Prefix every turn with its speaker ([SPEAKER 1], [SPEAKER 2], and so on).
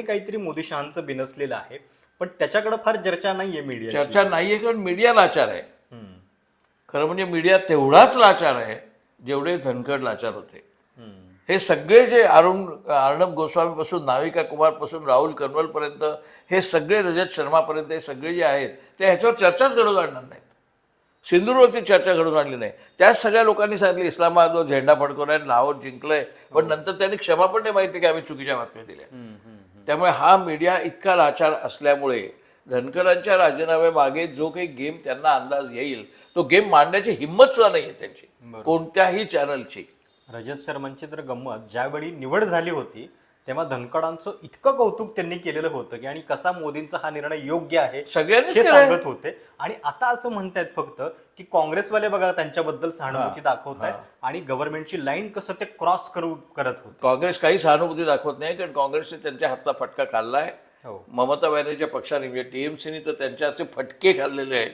[SPEAKER 1] आणि काहीतरी मोदी शहांचं बिनसलेलं आहे. पण त्याच्याकडे फार चर्चा नाहीये मीडिया
[SPEAKER 2] चर्चा नाहीये कारण मीडिया लाचार आहे. खरं म्हणजे मीडिया तेवढाच लाचार आहे जेवढे धनकड लाचार होते. हे सगळे जे अरुण अर्णब गोस्वामीपासून नाविका कुमारपासून राहुल कनवलपर्यंत हे सगळे रजत शर्मापर्यंत हे सगळे जे आहेत ते ह्याच्यावर चर्चाच घडवून आणणार नाहीत. सिंदूरवरती चर्चा घडून आणली नाही. त्याच सगळ्या लोकांनी सांगितलं इस्लामाबादवर झेंडा फडकवलाय लाहोर जिंकलंय पण नंतर त्यांनी क्षमा पण नाही माहिती की आम्ही चुकीच्या बातम्या दिल्या. त्यामुळे हा मीडिया इतका लाचार असल्यामुळे धनकरांच्या राजीनाम्यामागे जो काही गेम त्यांना अंदाज येईल तो गेम मांडण्याची हिंमत सुद्धा नाही आहे त्यांची कोणत्याही चॅनलची
[SPEAKER 1] रजत शर्मांची तर गंमत ज्यावेळी निवड झाली होती तेव्हा धनकडांचं इतकं कौतुक त्यांनी केलेलं होतं की आणि कसा मोदींचा हा निर्णय योग्य आहे
[SPEAKER 2] सगळ्यांनीच
[SPEAKER 1] हे
[SPEAKER 2] केलंय.
[SPEAKER 1] सांगत होते. आणि आता असं म्हणतायत फक्त की काँग्रेसवाले बघा त्यांच्याबद्दल सहानुभूती दाखवत आहेत आणि गव्हर्नमेंटची लाईन कसं ते क्रॉस करू करत होते.
[SPEAKER 2] काँग्रेस काही सहानुभूती दाखवत नाही कारण काँग्रेसने त्यांच्या हातचा फटका खाल्लाय.
[SPEAKER 1] हो.
[SPEAKER 2] ममता बॅनर्जीच्या पक्षाने म्हणजे टीएमसीने तर त्यांच्या हातचे फटके खाल्लेले आहेत.